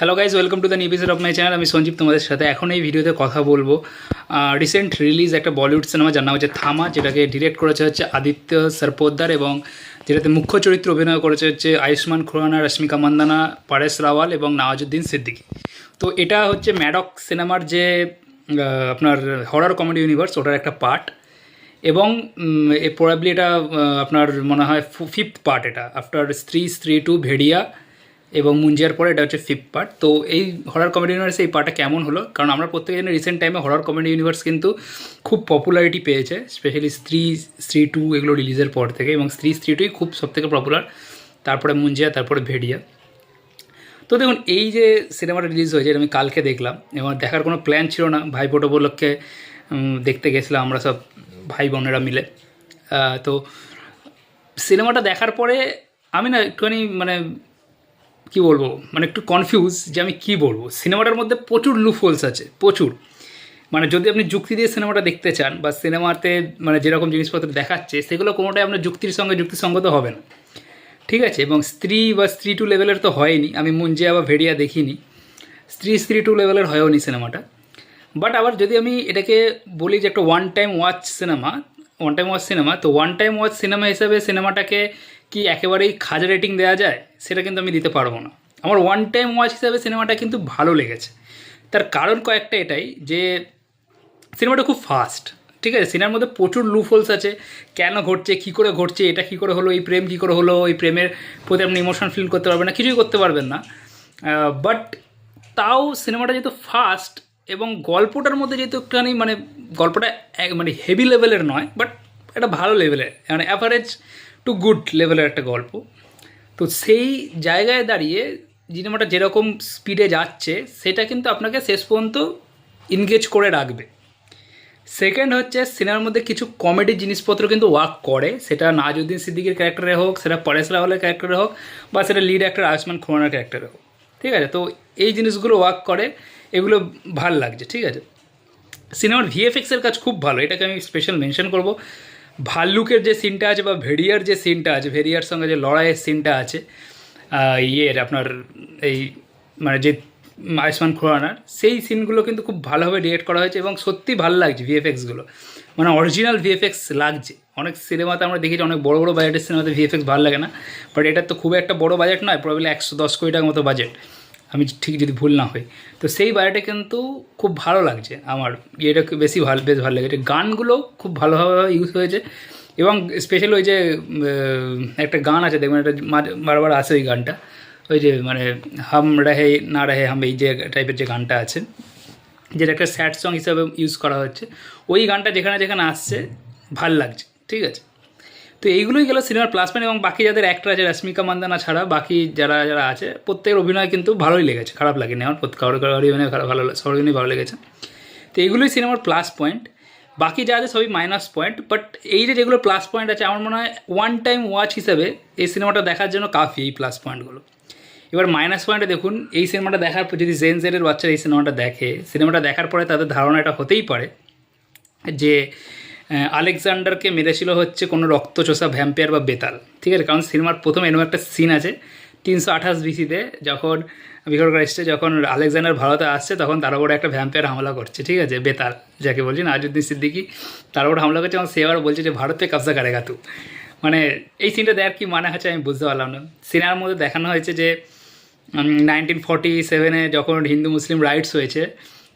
Hello guys welcome to the new episode of my channel আমি সঞ্জীব তোমাদের সাথে এখন এই ভিডিওতে কথা বলব। রিসেন্ট রিলিজ একটা বলিউড সিনেমা যার নাম হচ্ছে থামা, যেটাকে ডিরেক্ট করেছে হচ্ছে আদিত্য সরপোদ্দার এবং যেটাতে মুখ্য চরিত্র অভিনয় করেছে হচ্ছে আয়ুষ্মান খুরানা, রশ্মিকা মান্দানা, পারেশ রাওয়াল এবং নওয়াজুদ্দিন সিদ্দিকী। তো এটা হচ্ছে ম্যাডক সিনেমার যে আপনার হরার কমেডি ইউনিভার্স ওটার একটা পার্ট এবং প্রবাবলি এটা আপনার মনে হয় ফিফথ পার্ট এটা। আফটার স্ত্রী স্ত্রী টু ভেড়িয়া এবং মুঞ্জিয়ার পরে এটা হচ্ছে ফিফথ পার্ট তো এই হরার কমেডি ইউনিভার্সে এই পার্টটা কেমন হলো? কারণ আমরা প্রত্যেকে জানি রিসেন্ট টাইমে হরার কমেডি ইউনিভার্স কিন্তু খুব পপুলারিটি পেয়েছে স্পেশালি স্ত্রী স্ত্রী টু এগুলো রিলিজের পর থেকে এবং স্ত্রী স্ত্রী টুই খুব সবথেকে পপুলার তারপরে মুঞ্জিয়া তারপরে ভেড়িয়া। তো দেখুন, এই যে সিনেমাটা রিলিজ হয়েছে আমি কালকে দেখলাম এবং দেখার কোনো প্ল্যান ছিল না। ভাই ফোটো উপলক্ষে দেখতে গেছিলাম আমরা সব ভাই বোনেরা মিলে। তো সিনেমাটা দেখার পরে আমি না একটুখানি মানে কি বলব মানে একটু কনফিউজ যে আমি কি বলব। সিনেমাটার মধ্যে প্রচুর লুফোলস আছে, প্রচুর। মানে যদি আপনি যুক্তি দিয়ে সিনেমাটা দেখতে চান বা সিনেমাতে মানে যেরকম জিনিসপত্র দেখাচ্ছে, সেগুলো কোনোটাই আপনার যুক্তির সঙ্গে যুক্তিসঙ্গত হবে না। ঠিক আছে? এবং স্ত্রী বা স্ত্রী টু লেভেলের তো হয়নি, আমি মুঞ্জিয়া বা ভেড়িয়া দেখিনি। স্ত্রী স্ত্রী টু লেভেলের হয়ওনি সিনেমাটা। বাট আবার যদি আমি এটাকে বলি যে একটা one time watch cinema one time watch cinema তো ওয়ান টাইম ওয়াচ সিনেমা হিসাবে সিনেমাটাকে কি একেবারেই খাজা রেটিং দেওয়া যায়, সেটা কিন্তু আমি দিতে পারব না। আমার ওয়ান টাইম ওয়াচ হিসাবে সিনেমাটা কিন্তু ভালো লেগেছে। তার কারণ কয়েকটা এটাই, যে সিনেমাটা খুব ফাস্ট ঠিক আছে? সিনেমার মধ্যে প্রচুর লুফোলস আছে। কেন ঘটছে, কী করে ঘটছে, এটা কী করে হলো, এই প্রেম কী করে হলো, এই প্রেমের প্রতি আপনি ইমোশন ফিল করতে পারবেন না, কিছুই করতে পারবেন না। বাট তাও সিনেমাটা যেহেতু ফাস্ট এবং গল্পটার মধ্যে যেহেতু একটুখানি মানে গল্পটা মানে হেভি লেভেলের নয় বাট একটা ভালো লেভেলের মানে অ্যাভারেজ টু গুড লেভেলের একটা গল্প। তো সেই জায়গায় দাঁড়িয়ে সিনেমাটা যেরকম স্পিডে যাচ্ছে, সেটা কিন্তু আপনাকে শেষ পর্যন্ত ইনগেজ করে রাখবে। সেকেন্ড হচ্ছে সিনেমার মধ্যে কিছু কমেডি জিনিসপত্র কিন্তু ওয়ার্ক করে। সেটা নাজউদ্দিন সিদ্দিকের ক্যারেক্টারে হোক, সেটা পরেশ রাওয়ালের ক্যারেক্টারে হোক, বা সেটা লিড অ্যাক্টর আয়ুষ্মান খুরানার ক্যারেক্টারে হোক। ঠিক আছে? তো এই জিনিসগুলো ওয়ার্ক করে, এগুলো ভালো লাগছে, ঠিক আছে? সিনেমার ভিএফএক্সের কাজ খুব ভালো, এটাকে আমি স্পেশাল মেনশন করব। ভাল্লুকের যে সিনটা আছে বা ভেড়িয়ার যে সিনটা আছে, ভেড়িয়ার সঙ্গে যে লড়াইয়ের সিনটা আছে ইয়ের আপনার এই মানে যে আয়ুষ্মান খুরানার, সেই সিনগুলো কিন্তু খুব ভালোভাবে ডিরেক্ট করা হয়েছে এবং সত্যি ভালো লাগছে ভিএফএক্সগুলো মানে অরিজিনাল ভিএফএক্স লাগছে। অনেক সিনেমাতে আমরা দেখেছি অনেক বড় বড় বাজেটের সিনেমাতে ভিএফএক্স ভালো লাগে না বাট এটার তো খুব একটা বড় বাজেট নয় প্রবলি একশো দশ কোটি টাকার মতো বাজেট আমি ঠিক যদি ভুল না হই। তো সেই বাজেটে কিন্তু খুব ভালো লাগছে আমার। এটা বেশি ভালো, বেশ ভালো লেগেছে। গানগুলো খুব ভালোভাবে ইউজ হয়েছে এবং স্পেশাল ওই যে একটা গান আছে, দেখবেন মাঝে- বারবার আসে ওই গানটা। ওই যে মানে হাম রাহে না রাহে, হাম এই যে টাইপের যে গানটা আছে, যেটা একটা স্যাড সং হিসাবে ইউজ করা হচ্ছে। ওই গানটা যেখানে যেখানে আসছে, ভালো লাগছে, ঠিক আছে? তো এইগুলোই গেল সিনেমার প্লাস পয়েন্ট এবং বাকি যাদের অ্যাক্টর আছে, রশ্মিকা মান্দানা ছাড়া বাকি যারা যারা আছে, প্রত্যেকের অভিনয় কিন্তু ভালোই লেগেছে, খারাপ লাগেনি আমার, প্রত্যেক কারোর কারোর অভিনয় খারাপ, ভালো সবার অভিনয় ভালো লেগেছে। তো এইগুলোই সিনেমার প্লাস পয়েন্ট বাকি যা আছে সবই মাইনাস পয়েন্ট বাট এই যে যেগুলো প্লাস পয়েন্ট আছে, আমার মনে হয় ওয়ান টাইম ওয়াচ হিসাবে এই সিনেমাটা দেখার জন্য কাফি এই প্লাস পয়েন্টগুলো এবার মাইনাস পয়েন্টে দেখুন, এই সিনেমাটা দেখার পর যদি জেন জেডের বাচ্চারা এই সিনেমাটা দেখে, সিনেমাটা দেখার পরে তাদের ধারণা এটা হতেই পারে যে আলেকজান্ডারকে মেরেছিল হচ্ছে কোনো রক্তচোষা ভ্যাম্পায়ার বা বেতাল, ঠিক আছে? কারণ সিনেমার প্রথম এরকম একটা সিন আছে, তিনশো আঠাশ বিসিতে যখন বিকট ক্রাইস্টে যখন আলেকজান্ডার ভারতে আসছে, তখন তার উপরে একটা ভ্যাম্পায়ার হামলা করছে, ঠিক আছে? বেতাল, যাকে বলছি নাজউদ্দিন সিদ্দিকি, তার উপর হামলা করছে এবং সে আবার বলছে যে, ভারতে কবজা করেগা তু। মানে এই সিনটা দেখার কি মানে হচ্ছে আমি বুঝতে পারলাম না। সিনেমার মধ্যে দেখানো হয়েছে যে নাইনটিন ফর্টি সেভেনে যখন হিন্দু মুসলিম রাইটস হয়েছে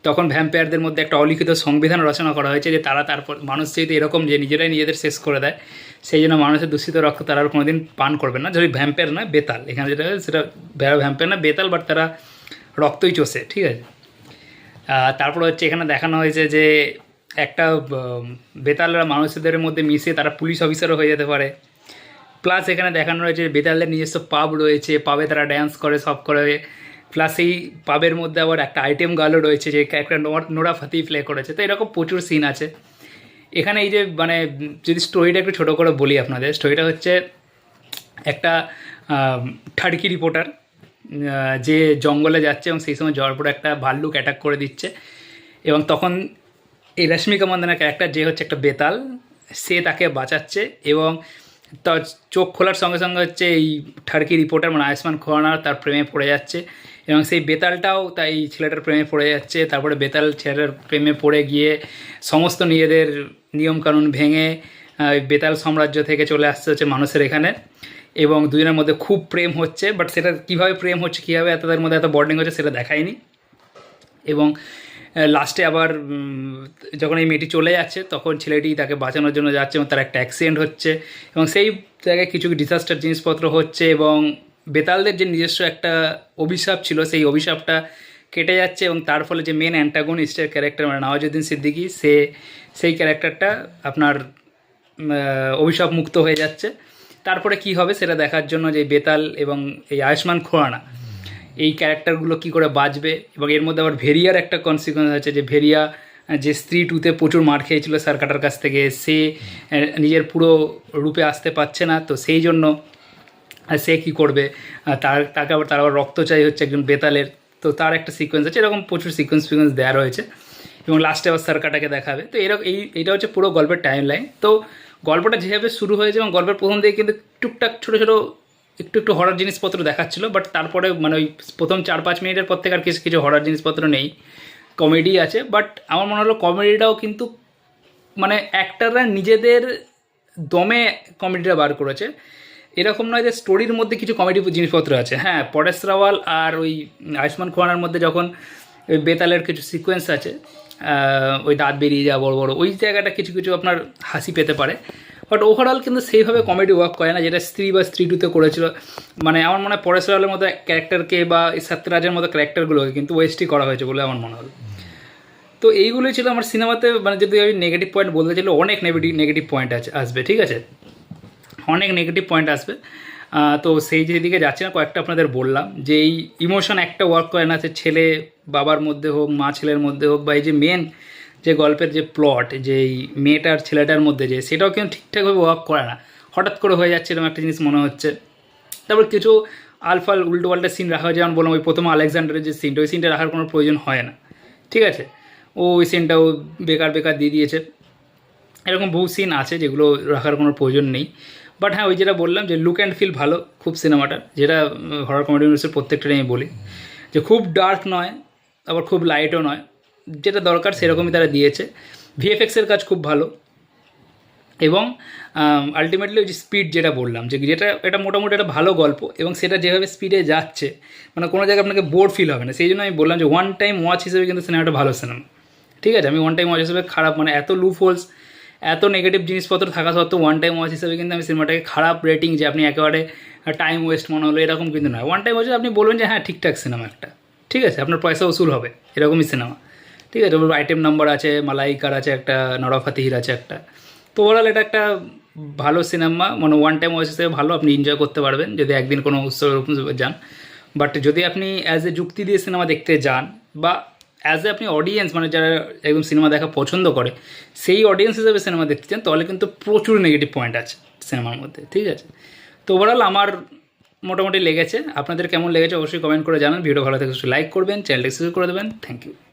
তখন ভ্যাম্পায়ারদের মধ্যে একটা অলিখিত সংবিধান রচনা করা হয়েছে যে তারা তারপর, মানুষ যেহেতু এরকম যে নিজেরাই নিজেদের শেষ করে দেয়, সেই জন্য মানুষের দূষিত রক্ত তারা আর কোনোদিন পান করবে না। যদি ভ্যাম্পায়ার নয়, বেতাল। এখানে যেটা সেটা ভ্যাম্পায়ার না বেতাল বাট তারা রক্তই চষে, ঠিক আছে? তারপর হচ্ছে এখানে দেখানো হয়েছে যে একটা বেতালরা মানুষদের মধ্যে মিশে তারা পুলিশ অফিসারও হয়ে যেতে পারে। প্লাস এখানে দেখানো রয়েছে বেতালদের নিজস্ব পাব রয়েছে পাবে তারা ড্যান্স করে, সব করে। প্লাস এই পাবের মধ্যে আবার একটা আইটেম গার্লও রয়েছে যে একটা নোরা- ফাতি প্লে করেছে। তো এরকম প্রচুর সিন আছে। এখানে এই যে মানে যদি স্টোরিটা একটু ছোটো করে বলি আপনাদের স্টোরিটা হচ্ছে একটা ঠাড়কি রিপোর্টার যে জঙ্গলে যাচ্ছে এবং সেই সময় যাওয়ার পরে একটা ভাল্লুক অ্যাটাক করে দিচ্ছে। এবং তখন এই রশ্মিকা মন্দানার ক্যারেক্টার যে হচ্ছে একটা বেতাল, সে তাকে বাঁচাচ্ছে এবং চোখ খোলার সঙ্গে সঙ্গে হচ্ছে এই ঠাড়কি রিপোর্টার মানে আয়ুষ্মান খোরানার তার প্রেমে পড়ে যাচ্ছে। এবং সেই বেতালটাও তাই ছেলেটার প্রেমে পড়ে যাচ্ছে। তারপরে বেতাল ছেলেটার প্রেমে পড়ে গিয়ে সমস্ত নিজেদের নিয়মকানুন ভেঙে বেতাল সাম্রাজ্য থেকে চলে আসতে হচ্ছে মানুষের এখানে। এবং দুজনের মধ্যে খুব প্রেম হচ্ছে বাট সেটা কীভাবে প্রেম হচ্ছে, কীভাবে এত তাদের মধ্যে এত বর্ডিং হচ্ছে সেটা দেখায়নি। এবং লাস্টে আবার যখন এই মেয়েটি চলে যাচ্ছে, তখন ছেলেটি তাকে বাঁচানোর জন্য যাচ্ছে এবং তার একটা অ্যাক্সিডেন্ট হচ্ছে। এবং সেই জায়গায় কিছু ডিজাস্টার জিনিসপত্র হচ্ছে এবং বেতালদের যে নিজস্ব একটা অভিশাপ ছিল, সেই অভিশাপটা কেটে যাচ্ছে এবং তার ফলে যে মেন অ্যান্টাগনিস্টের ক্যারেক্টার মানে নওয়াজুদ্দিন সিদ্দিকি, সে, সেই ক্যারেক্টারটা আপনার অভিশাপ মুক্ত হয়ে যাচ্ছে। তারপরে কি হবে সেটা দেখার জন্য যে বেতাল এবং এই আয়ুষ্মান খোরানা এই ক্যারেক্টারগুলো কি করে বাঁচবে এবং এর মধ্যে আবার ভেরিয়ার একটা কনসিকুয়েন্স আছে যে ভেরিয়া, যে স্ত্রী টুতে প্রচুর মার খেয়েছিল সারকাটার কাছ থেকে, সে নিজের পুরো রূপে আসতে পারছে না। তো সেই জন্য সে কী করবে? তার, তাকে আবার, তার আবার রক্ত চাই হচ্ছে একজন বেতালের। তো তার একটা সিকোয়েন্স আছে, এরকম প্রচুর সিকোয়েন্স ফিকোয়েন্স দেওয়া রয়েছে। এবং লাস্টে আবার সার্কাটাকে দেখাবে। তো এরকম এই, এটা হচ্ছে পুরো গল্পের টাইম লাইন তো গল্পটা যেভাবে শুরু হয়েছে এবং গল্পের প্রথম দিকে কিন্তু টুকটাক ছোটো ছোটো, একটু একটু হরার জিনিসপত্র দেখাচ্ছিলো বাট তারপরে মানে ওই প্রথম চার, পাঁচ মিনিটের পর থেকে আর কিছু কিছু হরার জিনিসপত্র নেই। কমেডি আছে বাট আমার মনে হলো কমেডিটাও কিন্তু মানে অ্যাক্টাররা নিজেদের দমে কমেডিটা বার করেছে। এরকম নয় যে স্টোরির মধ্যে কিছু কমেডি জিনিসপত্র আছে। হ্যাঁ পরেশ রাওয়াল আর ওই আয়ুষ্মান খোরানার মধ্যে যখন ওই বেতালের কিছু সিকোয়েন্স আছে ওই দাঁত বেরিয়ে যাওয়া বড় বড়, ওই জায়গাটা কিছু কিছু আপনার হাসি পেতে পারে। বাট ওভারঅল কিন্তু সেইভাবে কমেডি ওয়ার্ক করে না, যেটা স্ত্রী বা স্ত্রী টুতে করেছিল। মানে আমার মনে হয় পরেশ রাওয়ালের মতো ক্যারেক্টারকে বা সত্যরাজের মতো ক্যারেক্টারগুলোকে কিন্তু ওয়েস্টই করা হয়েছে বলে আমার মনে হলো তো এইগুলোই ছিল আমার সিনেমাতে মানে যদি আমি নেগেটিভ পয়েন্ট বলতে চাইলে অনেক নেগেটিভ নেগেটিভ পয়েন্ট আছে, আসবে, ঠিক আছে? অনেক নেগেটিভ পয়েন্ট আসবে। তো সেই যেদিকে যাচ্ছে না, কয়েকটা আপনাদের বললাম যে এই ইমোশন একটা ওয়ার্ক করে না সে ছেলে বাবার মধ্যে হোক, মা ছেলের মধ্যে হোক, বা এই যে মেন যে গল্পের যে প্লট যে এই মেয়েটার ছেলেটার মধ্যে যে, সেটাও কিন্তু ঠিকঠাকভাবে ওয়ার্ক করে না। হঠাৎ করে হয়ে যাচ্ছে এরকম একটা জিনিস মনে হচ্ছে। তারপর কিছু আলফাল উল্টো পাল্টা সিন রাখা হয়, যেমন বললাম ওই প্রথম আলেকজান্ডারের যে সিনটা ওই সিনটা রাখার কোনো প্রয়োজন হয় না। ঠিক আছে? ও ওই সিনটাও বেকার বেকার দিয়ে দিয়েছে। এরকম বহু সিন আছে যেগুলো রাখার কোনো প্রয়োজন নেই। বাট হ্যাঁ ওই যেটা বললাম যে লুক অ্যান্ড ফিল ভালো খুব সিনেমাটা যেটা হরর কমেডি ইউনিভার্সের প্রত্যেকটাই আমি বলি। যে খুব ডার্ক নয়, আবার খুব লাইটও নয়। যেটা দরকার সেরকমই তারা দিয়েছে। ভিএফএক্সের কাজ খুব ভালো। এবং আলটিমেটলি ওই যে স্পিড যেটা বললাম, যে যেটা, এটা মোটামুটি একটা ভালো গল্প এবং সেটা যেভাবে স্পিডে যাচ্ছে মানে কোনো জায়গায় আপনাকে বোর ফিল হবে না। সেই জন্য আমি বললাম যে ওয়ান টাইম ওয়াচ হিসেবে কিন্তু সিনেমাটা ভালো সিনেমা ঠিক আছে? আমি ওয়ান টাইম ওয়াচ হিসেবে খারাপ মানে এত লুপ হোলস এত নেগেটিভ জিনিসপত্র থাকা সত্ত্বেও ওয়ান টাইম ওয়াচ হিসেবে কিন্তু আমি সিনেমাটাকে খারাপ রেটিং যে আপনি একেবারে টাইম ওয়েস্ট মনে হলো, এরকম কিন্তু নয়। ওয়ান টাইম ওয়াচে আপনি বলবেন যে হ্যাঁ ঠিকঠাক সিনেমা একটা। ঠিক আছে, আপনার পয়সা উসুল হবে, এরকমই সিনেমা ঠিক আছে আইটেম নাম্বার আছে, মালাইকার আছে একটা নরা ফাতিহির আছে একটা। তো ওভারঅল এটা একটা ভালো সিনেমা মানে ওয়ান টাইম ওয়াচ হিসেবে ভালো, আপনি এনজয় করতে পারবেন, যদি একদিন কোনো উৎসব যান। বাট যদি আপনি অ্যাজ এ যুক্তি দিয়ে সিনেমা দেখতে যান, বা অ্যাজ এ আপনি অডিয়েন্স মানে যারা একদম সিনেমা দেখা পছন্দ করে, সেই অডিয়েন্স হিসেবে সিনেমা দেখতে চান, তাহলে কিন্তু প্রচুর নেগেটিভ পয়েন্ট আছে সিনেমার মধ্যে, ঠিক আছে? তো ওভারঅল আমার মোটামুটি লেগেছে। আপনাদের কেমন লেগেছে অবশ্যই কমেন্ট করে জানান। ভিডিও ভালো থাকে লাইক করবেন চ্যানেলটি সাবস্ক্রাইব করে দেবেন। Thank you